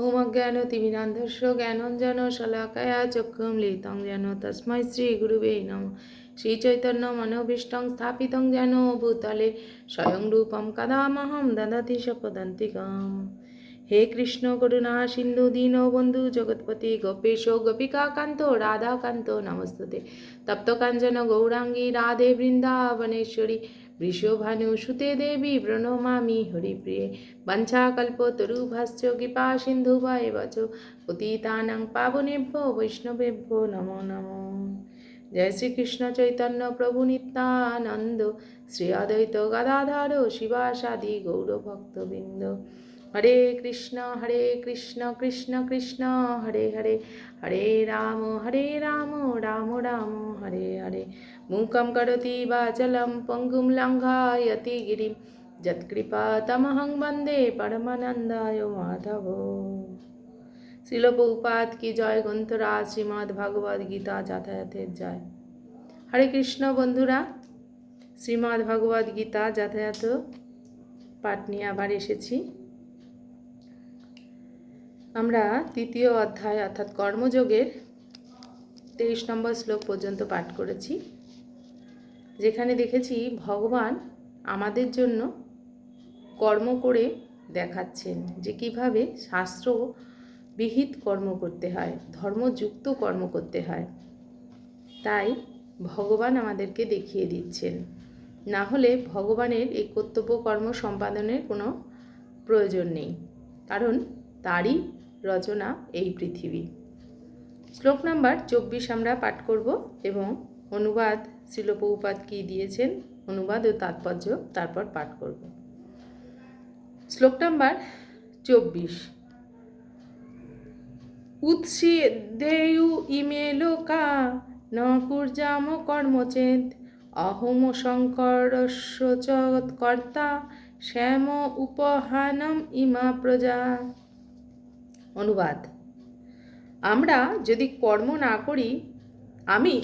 ওম অজ্ঞানতিমিরান্ধস্য জ্ঞানঞ্জন শলাকায়া চক্ষুম লিতং যেন তস্मै শ্রী গুরুবে নম শ্রীচৈতন্য মনোভীষ্টং স্থাপিতং যেন ভূতলে স্বয়ং রূপম কদামহম দদতি শপদন্তিকম হে কৃষ্ণ করুণা সিন্ধু দীন বন্ধু জগৎপতি গোপেশ গোপিকা কান্ত রাধাকান্ত নমস্তুতে তপ্ত কাঞ্চন গৌরাঙ্গী রাধে বৃন্দাবনেশ্বরী প্রণমামি হরিপ্রিয়ে বঞ্ছাকল্পতরুভশ্চ কৃপা সিন্ধু বা এবচ পতিতানাং পাবনেভ্যো বৈষ্ণবেভ্য নমো নমো জয় শ্রীকৃষ্ণ চৈতন্য প্রভু নিত্যানন্দ শ্রী অদ্বৈত গদাধর শিবাসাদি গৌরভক্তবৃন্দ হরে কৃষ্ণ হরে কৃষ্ণ কৃষ্ণ কৃষ্ণ হরে হরে হরে রাম হরে রাম রাম রাম হরে হরে મૂકમ કરોતિ વાચલમ પંગુમ લંઘાયતિ ગિરિમ જત્કૃપા તમહં વંદે પરમાનંદાય માધવ শিলপ্রপাত কি জয় গ্রন্থরাজ শ্রীমদ ভগবদ গীতা যাতায়াতের জয় হরে কৃষ্ণ বন্ধুরা শ্রীমদ ভগবদ গীতা যাতায়াত পাঠ নিয়ে আবার এসেছি। আমরা তৃতীয় অধ্যায়, অর্থাৎ কর্মযোগের তেইশ নম্বর শ্লোক পর্যন্ত পাঠ করেছি। যেখানে দেখেছি ভগবান আমাদের জন্য কর্ম করে দেখাচ্ছেন যে কীভাবে শাস্ত্র বিহিত কর্ম করতে হয়, ধর্মযুক্ত কর্ম করতে হয়। তাই ভগবান আমাদেরকে দেখিয়ে দিচ্ছেন। না হলে ভগবানের এই কর্তব্য কর্ম সম্পাদনের কোনো প্রয়োজন নেই, কারণ তারই রচনা এই পৃথিবী। শ্লোক নাম্বার চব্বিশ আমরা পাঠ করব এবং অনুবাদ শিলপৌপাত কি দিয়েছেন? অনুবাদ ও তাৎপর্য তারপর পাঠ করব। শ্লোক নাম্বার চব্বিশ। উৎসিদেয়ু ইমে লোকা ন কুর্জাম কর্মচেত অহম শঙ্করস্য চ কর্তা, শ্যাম উপহানম ইমা প্রজা। অনুবাদ। আমরা যদি কর্ম না করি, আমি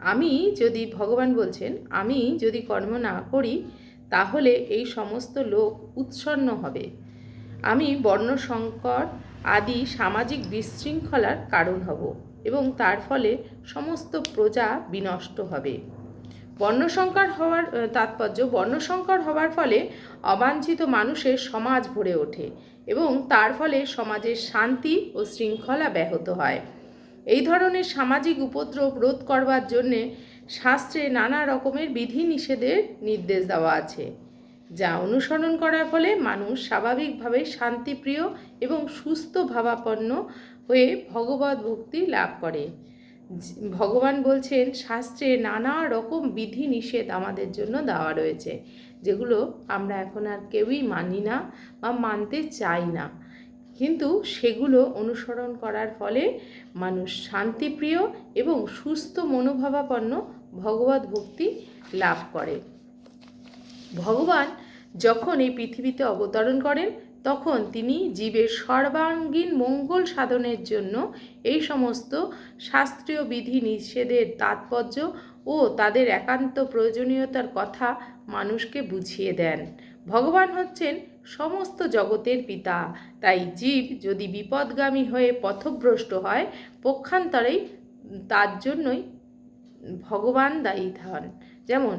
আমি যদি ভগবান বলছেন, আমি যদি কর্ম না করি, তাহলে এই সমস্ত লোক উৎসন্ন হবে। আমি বর্ণসংকর আদি সামাজিক বিশৃঙ্খলার কারণ হব এবং তার ফলে সমস্ত প্রজা বিনষ্ট হবে। বর্ণসংকর হওয়ার তাৎপর্য, বর্ণসংকর হওয়ার ফলে অবাঞ্ছিত মানুষের সমাজ ভরে ওঠে এবং তার ফলে সমাজের শান্তি ও শৃঙ্খলা ব্যাহত হয়। এই ধরনের সামাজিক উপদ্রব রোধ করবার জন্যে শাস্ত্রে নানা রকমের বিধি নিষেধের নির্দেশ দেওয়া আছে, যা অনুসরণ করার ফলে মানুষ স্বাভাবিকভাবে শান্তিপ্রিয় এবং সুস্থ ভাবাপন্ন হয়ে ভগবত ভক্তি লাভ করে। ভগবান বলছেন, শাস্ত্রে নানা রকম বিধি নিষেধ আমাদের জন্য দেওয়া রয়েছে, যেগুলো আমরা এখন আর কেউই মানি না বা মানতে চাই না। কিন্তু সেগুলো অনুসরণ করার ফলে মানুষ শান্তিপ্রিয় এবং সুস্থ মনোভাবাপন্ন ভগবত ভক্তি লাভ করে। ভগবান যখন এই পৃথিবীতে অবতরণ করেন, তখন তিনি জীবের সর্বাঙ্গীন মঙ্গল সাধনের জন্য এই সমস্ত শাস্ত্রীয় বিধি নিষেধের তাৎপর্য ও তাদের একান্ত প্রয়োজনীয়তার কথা মানুষকে বুঝিয়ে দেন। ভগবান হচ্ছেন সমস্ত জগতের পিতা। তাই জীব যদি বিপদগামী হয়ে পথভ্রষ্ট হয় পক্ষান্তরেই তার জন্যই ভগবান দায়ী হন যেমন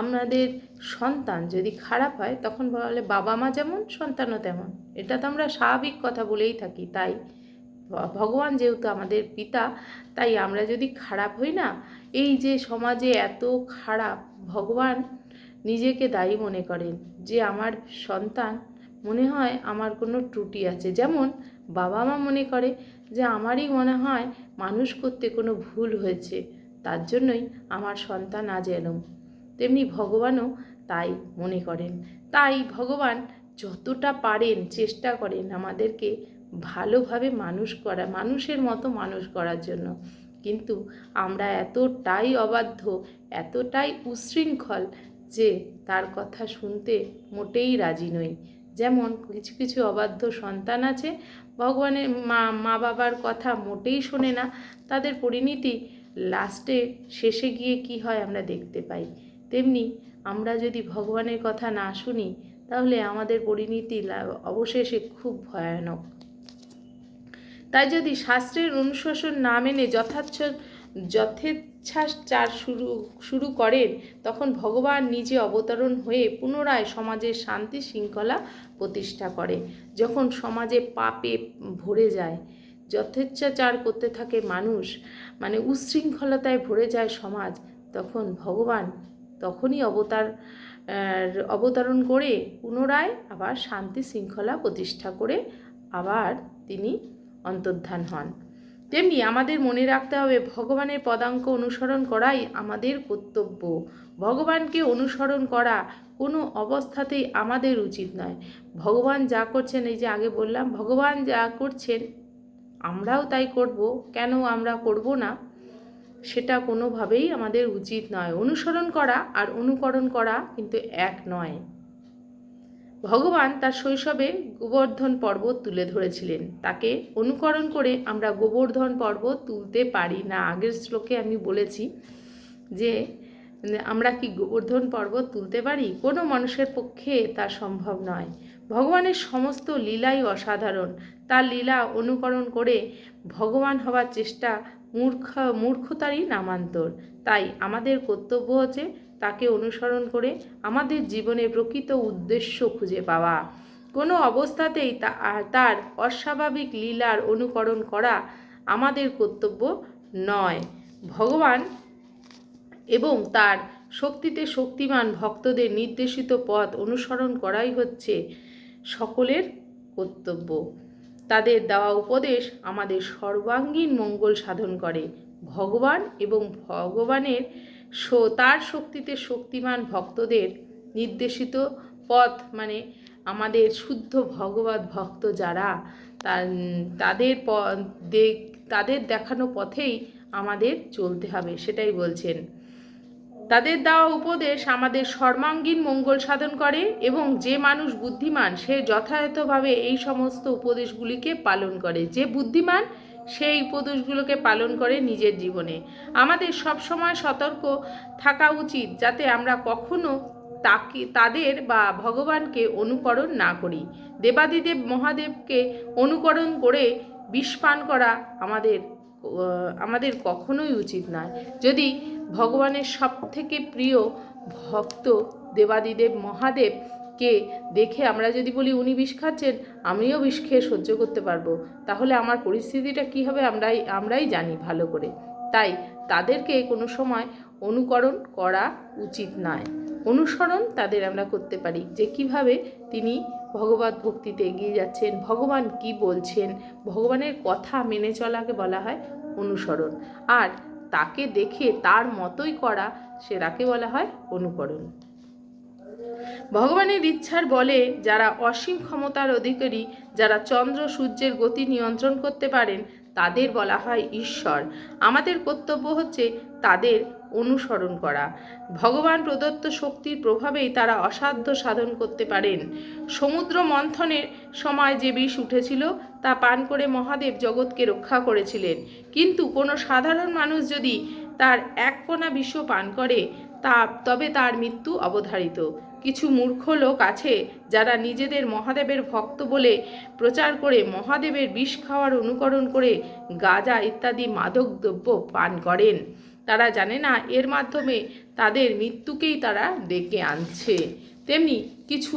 আমাদের সন্তান যদি খারাপ হয়, তখন বলে বাবা মা যেমন, সন্তানও তেমন। এটা তো আমরা স্বাভাবিক কথা বলেই থাকি, তাই ভগবান যেহেতু আমাদের পিতা, তাই আমরা যদি খারাপ হই না, এই যে সমাজে এত খারাপ ভগবান নিজেকে দায়ী মনে করেন যে আমার সন্তান, মনে হয় আমার কোনো ত্রুটি আছে। যেমন বাবা মা মনে করে যে আমারই মনে হয় মানুষ করতে কোনো ভুল হয়েছে, তার জন্যই আমার সন্তান আজ এলম তেমনি ভগবানও তাই মনে করেন। তাই ভগবান যতটা পারেন চেষ্টা করেন আমাদেরকে ভালোভাবে মানুষ করা, মানুষের মতো মানুষ করার জন্য। কিন্তু আমরা এতটাই অবাধ্য, এতটাই উশৃঙ্খল যে তার কথা শুনতে মোটেই রাজি নই। যেমন কিছু কিছু অবাধ্য সন্তান আছে, ভগবানের মা মা বাবার কথা মোটেই শোনে না। তাদের পরিণতি লাস্টে শেষে গিয়ে কি হয় আমরা দেখতে পাই। তেমনি আমরা যদি ভগবানের কথা না শুনি, তাহলে আমাদের পরিণতি অবশেষে খুব ভয়ানক। তাই যদি শাস্ত্রের অনুশাসন না মেনে যথার্থ যথেচ্ছাচার শুরু শুরু করেন, তখন ভগবান নিজে অবতরণ হয়ে পুনরায় সমাজের শান্তি শৃঙ্খলা প্রতিষ্ঠা করে। যখন সমাজে পাপে ভরে যায়, যথেচ্ছাচার করতে থাকে মানুষ মানে উচ্ছৃঙ্খলতায় ভরে যায় সমাজ, তখন ভগবান তখনই অবতার অবতরণ করে পুনরায় আবার শান্তি শৃঙ্খলা প্রতিষ্ঠা করে আবার তিনি অন্তর্ধান হন। তেমনি আমাদের মনে রাখতে হবে, ভগবানের পদাঙ্ক অনুসরণ করাই আমাদের কর্তব্য। ভগবানকে অনুসরণ করা কোনো অবস্থাতেই আমাদের উচিত নয়। ভগবান যা করছেন, এই যে আগে বললাম, ভগবান যা করছেন, আমরাও তাই করব, কেন আমরা করব না? সেটা কোনোভাবেই আমাদের উচিত নয়। অনুসরণ করা আর অনুকরণ করা কিন্তু এক নয়। ভগবান তার শৈশবে গোবর্ধন পর্বত তুলে ধরেছিলেন। তাকে অনুকরণ করে আমরা গোবর্ধন পর্বত তুলতে পারি না। আগের শ্লোকে আমি বলেছি যে, আমরা কি গোবর্ধন পর্বত তুলতে পারি? কোনো মানুষের পক্ষে তা সম্ভব নয়। ভগবানের সমস্ত লীলাই অসাধারণ। তার লীলা অনুকরণ করে ভগবান হওয়ার চেষ্টা মূর্খ, মূর্খতারই নামান্তর। তাই আমাদের কর্তব্য হচ্ছে তাকে অনুসরণ করে আমাদের জীবনে প্রকৃত উদ্দেশ্য খুঁজে পাওয়া। কোনো অবস্থাতেই তার অস্বাভাবিক লীলার অনুকরণ করা আমাদের কর্তব্য নয়। ভগবান এবং তার শক্তিতে শক্তিমান ভক্তদের নির্দেশিত পথ অনুসরণ করাই হচ্ছে সকলের কর্তব্য। তাদের দেওয়া উপদেশ আমাদের সর্বাঙ্গীন মঙ্গল সাধন করে। ভগবান এবং ভগবানের তার শক্তিতে শক্তিমান ভক্তদের নির্দেশিত পথ মানে আমাদের শুদ্ধ ভগবত ভক্ত যারা তাদের তাদের দেখানো পথেই আমাদের চলতে হবে, সেটাই বলছেন। তাদের দেওয়া উপদেশ আমাদের সর্বাঙ্গীন মঙ্গল সাধন করে এবং যে মানুষ বুদ্ধিমান সে যথাযথভাবে এই সমস্ত উপদেশগুলিকে পালন করে। যে বুদ্ধিমান সেই উপদেশগুলোকে পালন করে নিজের জীবনে। আমাদের সবসময় সতর্ক থাকা উচিত যাতে আমরা কখনো তাকে, তাদের বা ভগবানকে অনুকরণ না করি। দেবাদিদেব মহাদেবকে অনুকরণ করে বিষ পান করা আমাদের আমাদের কখনোই উচিত নয়। যদি ভগবানের সব থেকে প্রিয় ভক্ত দেবাদিদেব মহাদেবকে দেখে আমরা যদি বলি উনি বিষ খাচ্ছেন, আমিও বিষ খেয়ে সহ্য করতে পারব। তাহলে আমার পরিস্থিতিটা কী হবে আমরাই আমরাই জানি ভালো করে। তাই তাদেরকে কোনো সময় অনুকরণ করা উচিত নয়। অনুসরণ তাদের আমরা করতে পারি যে কীভাবে তিনি ভগবত ভক্তিতে এগিয়ে যাচ্ছেন, ভগবান কি বলছেন, ভগবানের কথা মেনে চলাকে বলা হয় অনুসরণ। আর তাকে দেখে তার মতোই করা সেটাকে বলা হয় অনুকরণ। ভগবানের ইচ্ছার বলে যারা অসীম ক্ষমতার অধিকারী, যারা চন্দ্র সূর্যের গতি নিয়ন্ত্রণ করতে পারেন, তাদের বলা হয় ঈশ্বর। আমাদের কর্তব্য হচ্ছে তাদের অনুসরণ করা। ভগবান প্রদত্ত শক্তির প্রভাবেই তারা অসাধ্য সাধন করতে পারেন। সমুদ্র মন্থনের সময় যে বিষ উঠেছিল, তা পান করে মহাদেব জগৎকে রক্ষা করেছিলেন। কিন্তু কোনো সাধারণ মানুষ যদি তার এক কোনা বিষ পান করে, তা তবে তার মৃত্যু অবধারিত। কিছু মূর্খ লোক আছে যারা নিজেদের মহাদেবের ভক্ত বলে প্রচার করে মহাদেবের বিষ খাওয়ার অনুকরণ করে গাঁজা ইত্যাদি মাদক দ্রব্য পান করেন। তারা জানে না, এর মাধ্যমে তাদের মৃত্যুকেই তারা ডেকে আনছে। তেমনি কিছু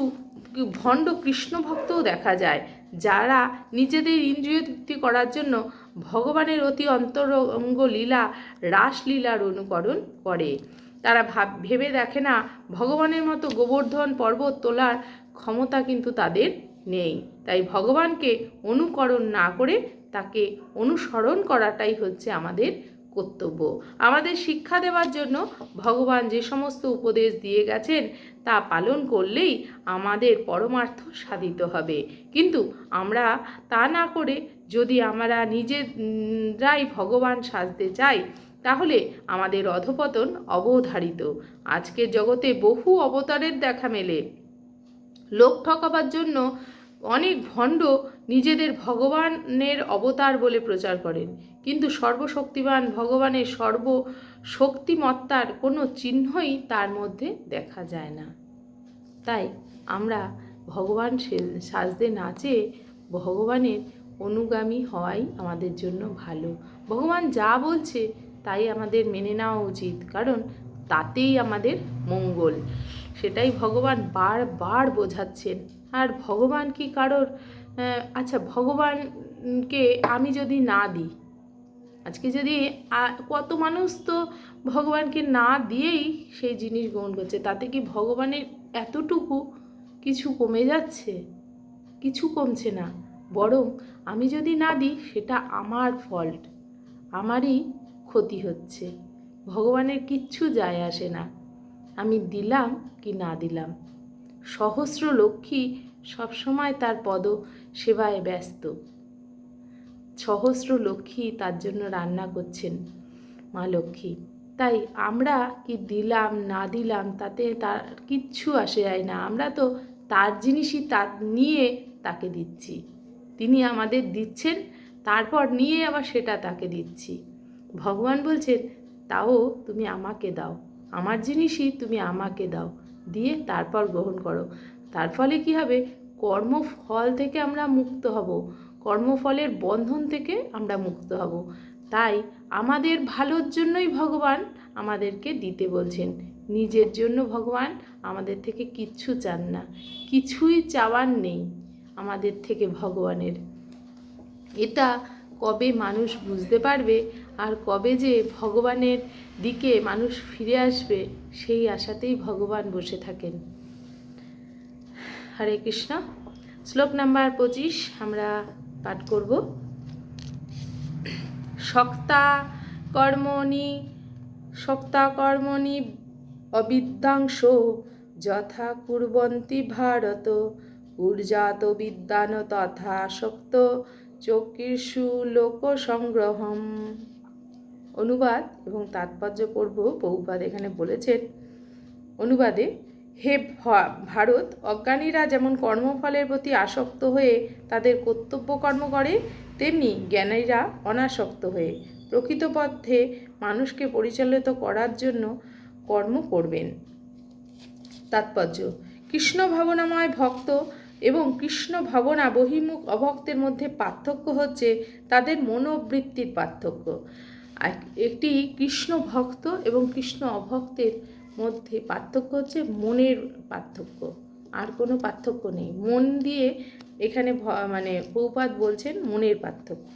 ভণ্ড কৃষ্ণ ভক্তও দেখা যায়, যারা নিজেদের ইন্দ্রিয় তৃপ্তি করার জন্য ভগবানের অতি অন্তরঙ্গ লীলা, রাসলীলার অনুকরণ করে। তারা ভাব, ভেবে দেখে না, ভগবানের মতো গোবর্ধন পর্বত তোলার ক্ষমতা কিন্তু তাদের নেই। তাই ভগবানকে অনুকরণ না করে তাকে অনুসরণ করাটাই হচ্ছে আমাদের কর্তব্য। আমাদের শিক্ষা দেওয়ার জন্য ভগবান যে সমস্ত উপদেশ দিয়ে গেছেন, তা পালন করলেই আমাদের পরমার্থ সাধিত হবে। কিন্তু আমরা তা না করে যদি আমরা নিজেরাই ভগবান সাজতে চাই তাহলে আমাদের অধপতন অবধারিত। আজকের জগতে বহু অবতারের দেখা মেলে। লোক ঠকাবার জন্য অনেক ভণ্ড নিজেদের ভগবানের অবতার বলে প্রচার করেন। কিন্তু সর্বশক্তিমান ভগবানের সর্বশক্তিমত্তার কোনো চিহ্নই তার মধ্যে দেখা যায় না। তাই আমরা ভগবান সাজতে না চেয়ে ভগবানের অনুগামী হওয়াই আমাদের জন্য ভালো। ভগবান যা বলছে তাই আমাদের মেনে নেওয়া উচিত। কারণ তাতেই আমাদের মঙ্গল। সেটাই ভগবান বারবার বোঝাচ্ছেন। আর ভগবান কি কারোর? আচ্ছা ভগবানকে আমি যদি না দিই, আজকে যদি কত মানুষ তো ভগবানকে না দিয়েই সেই জিনিস গ্রহণ করছে, তাতে কি ভগবানের এতটুকু কিছু কমে যাচ্ছে? কিছু কমছে না। বরং আমি যদি না দিই, সেটা আমার ফল্ট। আমারই ক্ষতি হচ্ছে। ভগবানের কিচ্ছু যায় আসে না। আমি দিলাম কি না দিলাম। সহস্র লক্ষ্মী সবসময় তার পদ সেবায় ব্যস্ত। সহস্র লক্ষ্মী তার জন্য রান্না করছেন মা লক্ষ্মী। তাই আমরা কি দিলাম, না দিলাম তাতে তার কিচ্ছু আসে যায় না। আমরা তো তার জিনিসই তার নিয়ে তাকে দিচ্ছি। তিনি আমাদের দিচ্ছেন, তারপর নিয়ে আবার সেটা তাকে দিচ্ছি। ভগবান বলছেন তাও তুমি আমাকে দাও। আমার জিনিসই তুমি আমাকে দাও। দিয়ে তারপর গ্রহণ করো। তার ফলে কি হবে? কর্মফল থেকে আমরা মুক্ত হব। কর্মফলের বন্ধন থেকে আমরা মুক্ত হব। তাই আমাদের ভালোর জন্যই ভগবান আমাদেরকে দিতে বলছেন। নিজের জন্য ভগবান আমাদের থেকে কিচ্ছু চান না। কিছুই চাওয়ার নেই আমাদের থেকে ভগবানের। এটা কবে মানুষ বুঝতে পারবে? আর কবে যে ভগবানের দিকে মানুষ ফিরে আসবে, সেই আশাতেই ভগবান বসে থাকেন। হরে কৃষ্ণ। শ্লোক নাম্বার পঁচিশ আমরা পাঠ করব। শক্তা কর্মণি শক্তা কর্মণি অবিদ্যাংশ যথা কুর্বন্তি ভারত ঊর্জাত বিদ্যান তথা শক্ত চক্ষিষু লোক সংগ্রহম অনুবাদ এবং তাৎপর্য পড়ব বহুপাদ এখানে বলেছেন। অনুবাদে, হে ভারত, অজ্ঞানীরা যেমন কর্মফলের প্রতি আসক্ত হয়ে তাদের কর্তব্য কর্ম করে, তেমনি জ্ঞানীরা অনাসক্ত হয়ে প্রকৃতপথে মানুষকে পরিচালিত করার জন্য কর্ম করবেন। তাৎপর্য, কৃষ্ণ ভাবনাময় ভক্ত এবং কৃষ্ণ ভাবনা বহিমুখ অভক্তের মধ্যে পার্থক্য হচ্ছে তাদের মনোবৃত্তির পার্থক্য। আর একটি কৃষ্ণ ভক্ত এবং কৃষ্ণ অভক্তের মধ্যে পার্থক্য হচ্ছে মনের পার্থক্য। আর কোনো পার্থক্য নেই। মন দিয়ে এখানে মানে বহুপাত বলছেন মনের পার্থক্য।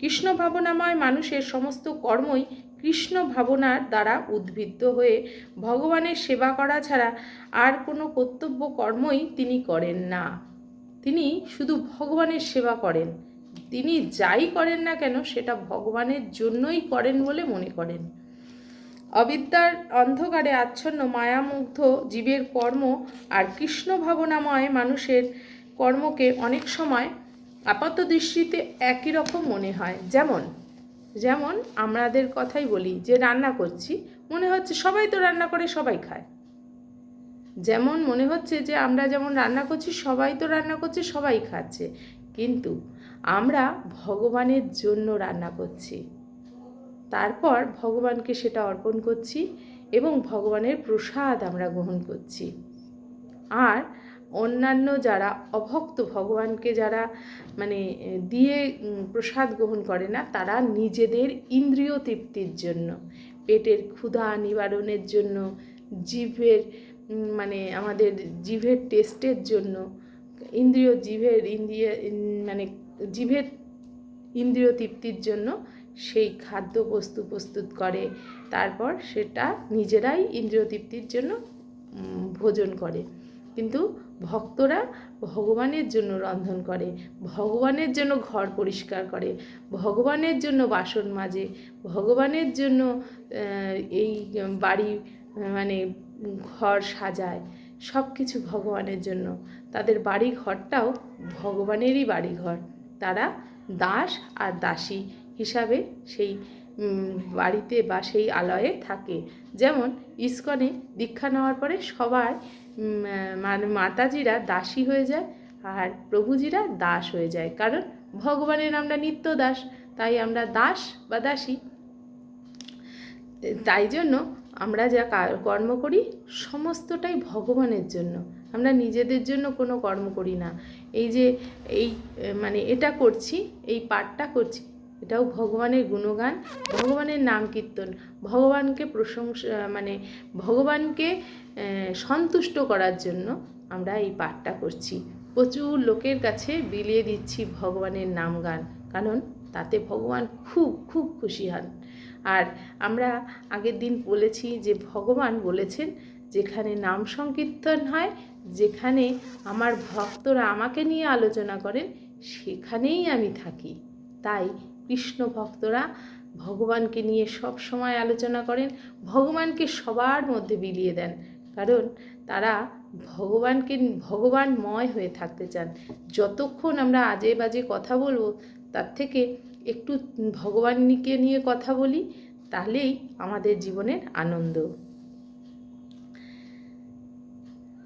কৃষ্ণ ভাবনাময় মানুষের সমস্ত কর্মই কৃষ্ণ ভাবনার দ্বারা উদ্বুদ্ধ হয়ে ভগবানের সেবা করা ছাড়া আর কোনো কর্তব্য কর্মই তিনি করেন না। তিনি শুধু ভগবানের সেবা করেন। তিনি যাই করেন না কেন, সেটা ভগবানের জন্যই করেন বলে মনে করেন। অবিদ্যার অন্ধকারে আচ্ছন্ন, মায়ামুগ্ধ জীবের কর্ম আর কৃষ্ণ ভাবনাময় মানুষের কর্মকে অনেক সময় আপাত দৃষ্টিতে একই রকম মনে হয়। যেমন যেমন আমাদের কথাই বলি যে রান্না করছি, মনে হচ্ছে সবাই তো রান্না করে, সবাই খায়। যেমন মনে হচ্ছে যে আমরা যেমন রান্না করছি, সবাই তো রান্না করছে, সবাই খাচ্ছে। কিন্তু আমরা ভগবানের জন্য রান্না করছি। তারপর ভগবানকে সেটা অর্পণ করছি এবং ভগবানের প্রসাদ আমরা গ্রহণ করছি। আর অন্যান্য যারা অভক্ত ভগবানকে যারা মানে দিয়ে প্রসাদ গ্রহণ করে না, তারা নিজেদের ইন্দ্রিয় তৃপ্তির জন্য, পেটের ক্ষুধা নিবারণের জন্য, জিভের মানে আমাদের জিভের টেস্টের জন্য ইন্দ্রিয় জিভের ইন্দ্রিয় মানে জিভের ইন্দ্রিয় তৃপ্তির জন্য সেই খাদ্য বস্তু প্রস্তুত করে। তারপর সেটা নিজেরাই ইন্দ্রিয় তৃপ্তির জন্য ভোজন করে। কিন্তু ভক্তরা ভগবানের জন্য রন্ধন করে, ভগবানের জন্য ঘর পরিষ্কার করে, ভগবানের জন্য বাসন মাজে, ভগবানের জন্য এই বাড়ি মানে ঘর সাজায় সব কিছু ভগবানের জন্য। তাদের বাড়ি ঘরটাও ভগবানেরই বাড়ি ঘর তারা দাস আর দাসী হিসাবে সেই বাড়িতে বা সেই আলয়ে থাকে। যেমন ইস্কনে দীক্ষা নেওয়ার পরে সবাই মানে মাতাজিরা দাসী হয়ে যায় আর প্রভুজিরা দাস হয়ে যায়। কারণ ভগবানের আমরা নিত্য দাস, তাই আমরা দাস বা দাসী। তাই জন্য আমরা যা কর্ম করি সমস্তটাই ভগবানের জন্য। আমরা নিজেদের জন্য কোনো কর্ম করি না। এই যে, এই মানে এটা করছি, এই পাঠটা করছি, এটাও ভগবানের গুণগান, ভগবানের নাম কীর্তন, ভগবানকে প্রশংসা মানে ভগবানকে সন্তুষ্ট করার জন্য আমরা এই পাঠটা করছি। প্রচুর লোকের কাছে বিলিয়ে দিচ্ছি ভগবানের নাম গান, কারণ তাতে ভগবান খুব খুব খুশি হন। আর আমরা আগের দিন বলেছি যে, ভগবান বলেছেন, যেখানে নাম সংকীর্তন হয় যেখানে আমার ভক্তরা আমাকে নিয়ে আলোচনা করেন, সেখানেই আমি থাকি। তাই কৃষ্ণ ভক্তরা ভগবানকে নিয়ে সব সময় আলোচনা করেন, ভগবানকে সবার মধ্যে বিলিয়ে দেন। কারণ তারা ভগবানকে, ভগবানময় হয়ে থাকতে চান। যতক্ষণ আমরা আজে বাজে কথা বলব, তার থেকে একটু ভগবানকে নিয়ে কথা বলি, তাহলেই আমাদের জীবনের আনন্দ।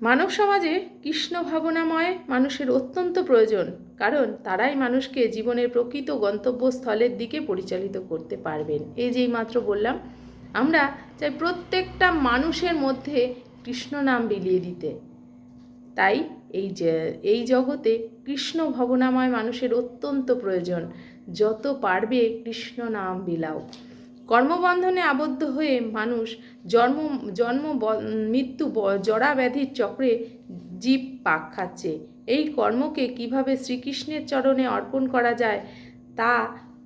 মানব সমাজে কৃষ্ণ ভাবনাময় মানুষের অত্যন্ত প্রয়োজন, কারণ তারাই মানুষকে জীবনের প্রকৃত গন্তব্যস্থলের দিকে পরিচালিত করতে পারবেন। এই যেই মাত্র বললাম, আমরা চাই প্রত্যেকটা মানুষের মধ্যে কৃষ্ণ নাম বিলিয়ে দিতে। তাই এই যে, এই জগতে কৃষ্ণ ভবনাময় মানুষের অত্যন্ত প্রয়োজন। যত পারবে কৃষ্ণ নাম বিলাও। কর্মবন্ধনে আবদ্ধ হয়ে মানুষ জন্ম জন্ম মৃত্যু জরা ব্যাধির চক্রে জীব পাক খাচ্ছে। এই কর্মকে কীভাবে শ্রীকৃষ্ণের চরণে অর্পণ করা যায় তা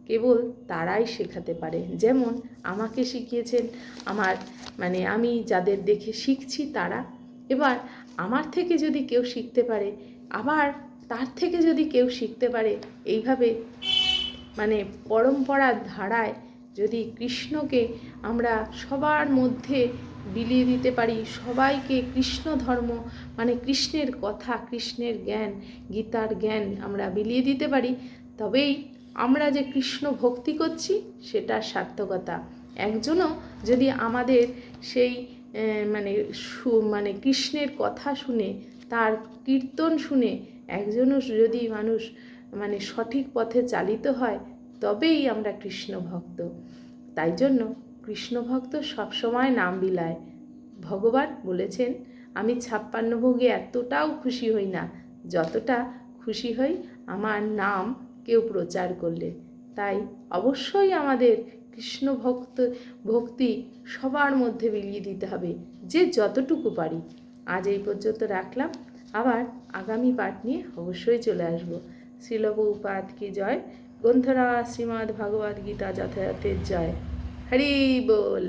কেবল তারাই শেখাতে পারে। যেমন আমাকে শিখিয়েছেন আমার মানে আমি যাদের দেখে শিখছি তারা। এবার আমার থেকে যদি কেউ শিখতে পারে, আবার তার থেকে যদি কেউ শিখতে পারে, এইভাবে মানে পরম্পরার ধারায় যদি কৃষ্ণকে আমরা সবার মধ্যে বিলিয়ে দিতে পারি, সবাইকে কৃষ্ণ ধর্ম মানে কৃষ্ণের কথা, কৃষ্ণের জ্ঞান, গীতার জ্ঞান আমরা বিলিয়ে দিতে পারি, তবেই আমরা যে কৃষ্ণ ভক্তি করছি সেটার সার্থকতা। একজনও যদি আমাদের সেই মানে মানে কৃষ্ণের কথা শুনে, তার কীর্তন শুনে, একজনও যদি মানুষ মানে সঠিক পথে চালিত হয় তবেই আমরা কৃষ্ণ ভক্ত তাই জন্য কৃষ্ণ ভক্ত সবসময় নাম বিলায়। ভগবান বলেছেন, আমি ছাপ্পান্ন ভোগে এতটাও খুশি হই না, যতটা খুশি হই আমার নাম কেউ প্রচার করলে। তাই অবশ্যই আমাদের কৃষ্ণ ভক্ত ভক্তি সবার মধ্যে বিলিয়ে দিতে হবে, যে যতটুকু পারি। আজ এই পর্যন্ত রাখলাম। আবার আগামী পাঠ নিয়ে অবশ্যই চলে আসব। শিলপ্রপাত কি জয়? গ্রন্থরা শ্রীমদ্ ভগবদ্গীতা গীতা যথাযথের জয় হরি বল।